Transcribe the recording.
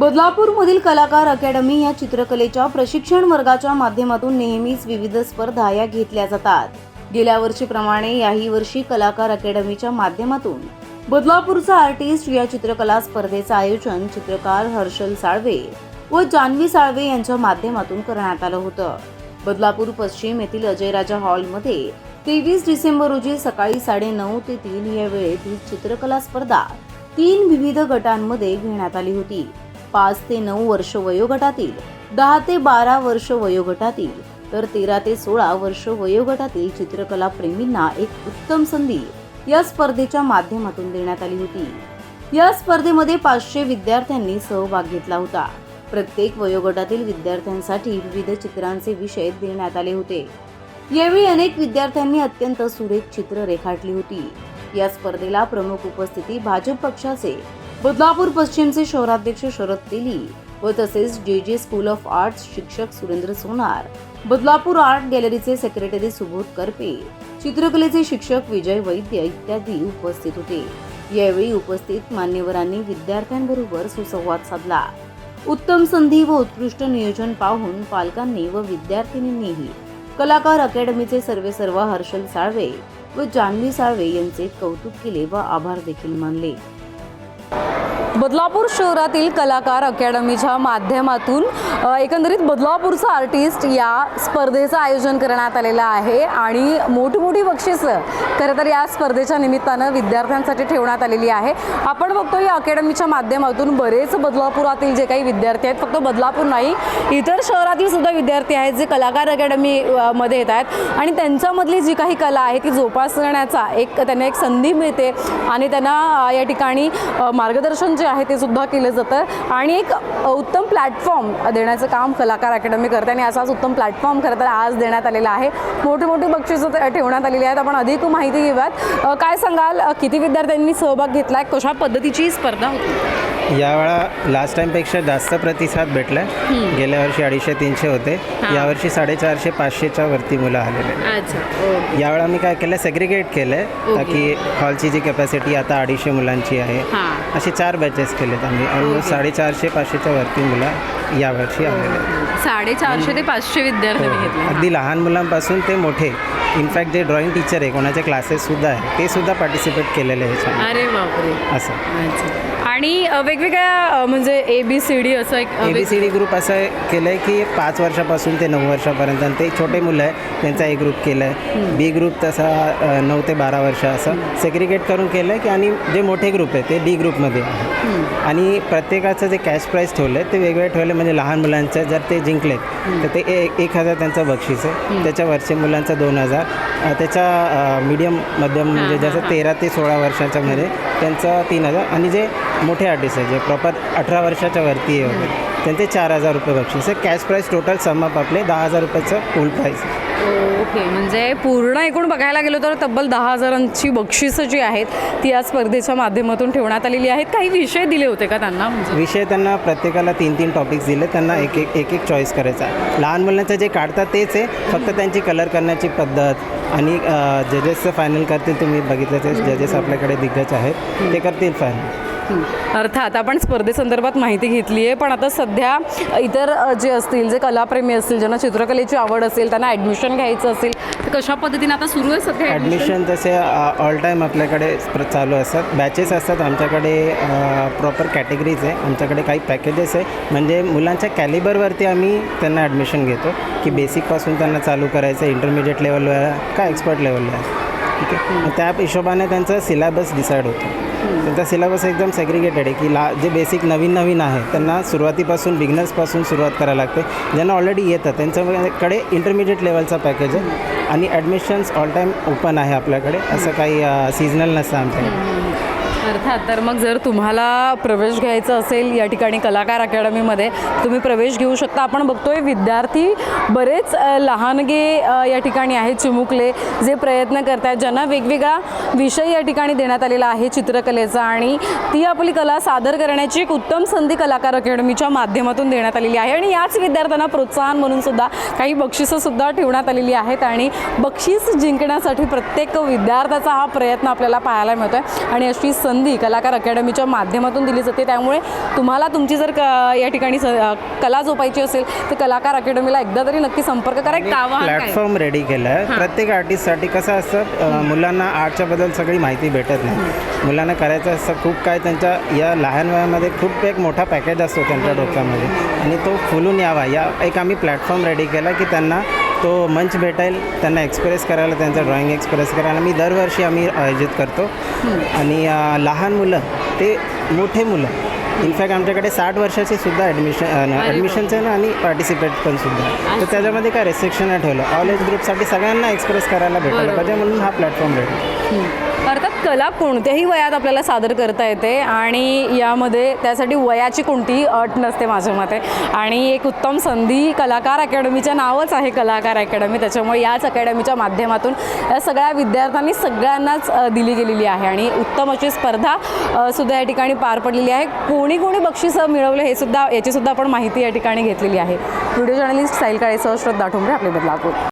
बदलापूरमधील कलाकार अकॅडमी या चित्रकलेच्या प्रशिक्षण वर्गाच्या माध्यमातून नेहमीच विविध स्पर्धा या घेतल्या जातात. गेल्या वर्षीप्रमाणे याही वर्षी कलाकार अकॅडमीच्या माध्यमातून बदलापूरचा आर्टिस्ट या चित्रकला स्पर्धेचं आयोजन चित्रकार हर्षल साळवे व जान्हवी साळवे यांच्या माध्यमातून करण्यात आलं होतं. बदलापूर पश्चिम येथील अजयराजा हॉलमध्ये तेवीस डिसेंबर रोजी सकाळी साडेनऊ ते तीन या वेळेत ही चित्रकला स्पर्धा तीन विविध गटांमध्ये घेण्यात आली होती. पाच ते नऊ वर्ष वयोगटातील दहा ते बारा वर्ष वयोगटातील तर तेरा ते सोळा वर्ष वयोगटातील चित्रकला प्रेमींना एक उत्तम संधी या स्पर्धेच्या माध्यमातून देण्यात आली होती. या स्पर्धेमध्ये पाचशे विद्यार्थ्यांनी सहभाग घेतला होता. प्रत्येक वयोगटातील विद्यार्थ्यांसाठी विविध चित्रांचे विषय देण्यात आले होते. यावेळी अनेक विद्यार्थ्यांनी अत्यंत सुरेख चित्र रेखाटली होती. या स्पर्धेला प्रमुख उपस्थिती भाजप पक्षाचे बदलापूर पश्चिमचे शहराध्यक्ष शरद तेली व तसेच जे जे स्कूल ऑफ आर्ट्स शिक्षक सुरेंद्र सोनार बदलापूर आर्ट गॅलरीचे सेक्रेटरी सुबोध करपे चित्रकलेचे शिक्षक विजय वैद्य इत्यादी उपस्थित होते. यावेळी उपस्थित मान्यवरांनी विद्यार्थ्यांबरोबर सुसंवाद साधला. उत्तम संधी व उत्कृष्ट नियोजन पाहून पालकांनी व विद्यार्थिनींनीही कलाकार अकॅडमीचे सर्वे सर्व हर्षल साळवे व जान्हवी साळवे यांचे कौतुक केले व आभार देखील मानले. बदलापूर शहरातील कलाकार अकॅडमीच्या माध्यमातून एकंदरीत बदलापूरचा आर्टिस्ट या स्पर्धेचं आयोजन करण्यात आलेलं आहे आणि मोठमोठी बक्षिसं खरं तर या स्पर्धेच्या निमित्तानं विद्यार्थ्यांसाठी ठेवण्यात आलेली आहे. आपण बघतो या अकॅडमीच्या माध्यमातून बरेच बदलापुरातील जे काही विद्यार्थी आहेत फक्त बदलापूर नाही इतर शहरातील सुद्धा विद्यार्थी आहेत जे कलाकार अकॅडमी मध्ये येत आहेत आणि त्यांच्यामधली जी काही कला आहे ती जोपासण्याचा एक त्यांना एक संधी मिळते आणि त्यांना या ठिकाणी मार्गदर्शन जे आहे ते सुद्धा केलं जातं. आणि एक उत्तम प्लॅटफॉर्म देण्याचं काम कलाकार अकॅडमी करते आणि असाच उत्तम प्लॅटफॉर्म खरं तर आज देण्यात आलेला आहे. मोठी मोठी बक्षिसं ठेवण्यात आलेली आहेत. आपण अधिक माहिती घेऊयात. काय सांगाल? किती विद्यार्थ्यांनी सहभाग घेतला आहे कशा पद्धतीची स्पर्धा होती? यावेळा लास्ट टाईमपेक्षा जास्त प्रतिसाद भेटला गेल्या वर्षी अडीचशे तीनशे होते. यावर्षी साडेचारशे पाचशेच्या वरती मुलं आलेले. अच्छा. यावेळा मी काय केलं सेग्रिगेट केलं आहे ताकी हॉलची जी कॅपॅसिटी आता अडीचशे मुलांची आहे. हां. असे चार बॅचेस केलेत आम्ही. ऑलमोस्ट साडेचारशे पाचशेच्या वरती मुलं यावर्षी आलेले. साडेचारशे ते पाचशे विद्यार्थ्यांनी घेतले अगदी लहान मुलांपासून ते मोठे. इनफॅक्ट जे ड्रॉइंग टीचर आहे कोणाचे क्लासेससुद्धा आहे ते सुद्धा पार्टिसिपेट केलेले आहे. अरे बापरे. असं. आणि वेगवेगळ्या म्हणजे ए बी सी डी असं एक A B C D group असं केलं आहे की पाच वर्षापासून ते नऊ वर्षापर्यंत ते छोटे मुलं आहे त्यांचा एक ग्रुप केला आहे बी ग्रुप तसा नऊ ते बारा वर्ष असं सेग्रिगेट करून केलं आहे की आणि जे मोठे ग्रुप आहे ते डी ग्रुपमध्ये आणि प्रत्येकाचं जे कॅश प्राईज ठेवलं आहे ते वेगवेगळे ठेवले म्हणजे लहान मुलांचं जर ते जिंकले तर ते एक हजार त्यांचं बक्षीस आहे. त्याच्या वरचे मुलांचं दोन हजार. अ, त्याच्या मीडियम मध्यम म्हणजे जसं तेरा ते सोळा वर्षाच्यामध्ये त्यांचं तीन हजार आणि जे मोठे आर्टिस्ट आहे जे प्रॉपर अठरा वर्षाच्या वरती आहे वगैरे त्यांचे चार हजार रुपये बक्षीस आहे. Cash prize total sum up आपले दहा हजार रुपयाचं फुल प्राईस ओके म्हणजे पूर्ण एकूण बघायला गेलो तर तब्बल दहा हजारांची बक्षिसं जी आहेत ती या स्पर्धेच्या माध्यमातून ठेवण्यात आलेली आहेत. काही विषय दिले होते का त्यांना म्हणजे? विषय त्यांना प्रत्येकाला तीन तीन टॉपिक्स दिले. त्यांना एक एक एक एक चॉईस करायचा. लहान मुलांचं जे काढतात तेच आहे. फक्त त्यांची कलर करण्याची पद्धत आणि जजेसचं फायनल करतील तुम्ही बघितलं ते. जजेस आपल्याकडे दिग्गज आहेत. ते करतील फायनल अर्थात आपण स्पर्धेसंदर्भात माहिती घेतली आहे पण आता सध्या इतर जे असतील जे कलाप्रेमी असतील ज्यांना चित्रकलेची आवड असेल त्यांना ॲडमिशन घ्यायचं असेल कशा पद्धतीने आता सुरू आहे सध्या ॲडमिशन तसे ऑल टाईम आपल्याकडे चालू असतात. बॅचेस असतात आमच्याकडे प्रॉपर कॅटेगरीज आहे. आमच्याकडे काही पॅकेजेस आहे. म्हणजे मुलांच्या कॅलिबरवरती आम्ही त्यांना ॲडमिशन घेतो. की बेसिकपासून त्यांना चालू करायचं इंटरमिजिएट लेवलवर का एक्सपर्ट लेवलला ठीक आहे? त्या हिशोबाने त्यांचं सिलेबस डिसाईड होतं. त्यांचा सिलेबस एकदम सेग्रिगेटेड आहे की ला जे बेसिक नवीन नवीन आहे त्यांना सुरुवातीपासून बिगनर्सपासून सुरुवात करायला लागते. ज्यांना ऑलरेडी येतं त्यांच्याकडे इंटरमिडिएट लेवलचा पॅकेज आहे. आणि ॲडमिशन्स ऑल टाईम ओपन आहे आपल्याकडे. असं काही सीजनल नसतं आमच्याकडे. अर्थात तर मग जर तुम्हाला प्रवेश घ्यायचा असेल या ठिकाणी कलाकार अकॅडमीमध्ये तुम्ही प्रवेश घेऊ शकता. आपण बघतोय विद्यार्थी बरेच लहानगे या ठिकाणी आहेत चिमुकले जे प्रयत्न करत आहेत ज्यांना वेगवेगळा विषय या ठिकाणी देण्यात आलेला आहे चित्रकलेचा आणि ती आपली कला सादर करण्याची एक उत्तम संधी कलाकार अकॅडमीच्या माध्यमातून देण्यात आलेली आहे. आणि याच विद्यार्थ्यांना प्रोत्साहन म्हणून सुद्धा काही बक्षिसंसुद्धा ठेवण्यात आलेली आहेत आणि बक्षीस जिंकण्यासाठी प्रत्येक विद्यार्थ्याचा हा प्रयत्न आपल्याला पाहायला मिळतो आहे आणि अशी संधी कलाकार अकॅडमीच्या माध्यमातून दिली जाते. त्यामुळे तुम्हाला तुमची जर क या ठिकाणी स कला जोपायची असेल तर कलाकार अकॅडमीला एकदा तरी नक्की संपर्क करा. एक आवाहन प्लॅटफॉर्म रेडी केलं आहे प्रत्येक आर्टिस्टसाठी कसं असतं अ, मुलांना आर्टच्या बद्दल सगळी माहिती भेटत नाही. मुलांना करायचं असतं खूप काय त्यांच्या या लहान वयामध्ये खूप एक मोठा पॅकेज असतो त्यांच्या डोक्यामध्ये. आणि तो फुलून यावा. या एक आम्ही प्लॅटफॉर्म रेडी केला की त्यांना तो मंच भेटेल त्यांना एक्सप्रेस करायला त्यांचं ड्रॉइंग एक्सप्रेस करायला. मी दरवर्षी आम्ही आयोजित करतो. आणि लहान मुलं ते मोठे मुलं. इनफॅक्ट आमच्याकडे साठ वर्षाचे सुद्धा ॲडमिशन ॲडमिशनचं आहे ना आणि पार्टिसिपेट पण सुद्धा. तर त्याच्यामध्ये काय रेस्ट्रिक्शन ठेवलं? ऑल एज ग्रुपसाठी सगळ्यांना एक्सप्रेस करायला भेटायला पाहिजे म्हणून हा प्लॅटफॉर्म रेडी अर्थात कला कोणत्याही वयात आपल्याला सादर करता येते आणि यामध्ये त्यासाठी वयाची कोणतीही अट नसते माझ्या मते. आणि एक उत्तम संधी कलाकार अकॅडमीचं नावच आहे कलाकार अकॅडमी. त्याच्यामुळे याच अकॅडमीच्या माध्यमातून या सगळ्या विद्यार्थ्यांनी सगळ्यांनाच दिली गेलेली आहे. आणि उत्तम अशी स्पर्धा सुद्धा या ठिकाणी पार पडलेली आहे. कोणी कोणी बक्षिसं मिळवले हे सुद्धा याचीसुद्धा आपण माहिती या ठिकाणी घेतलेली आहे. व्हिडिओ जर्नलिस्ट साईल काळेसह श्रद्धा ठोंबरे आपले बदलापूर.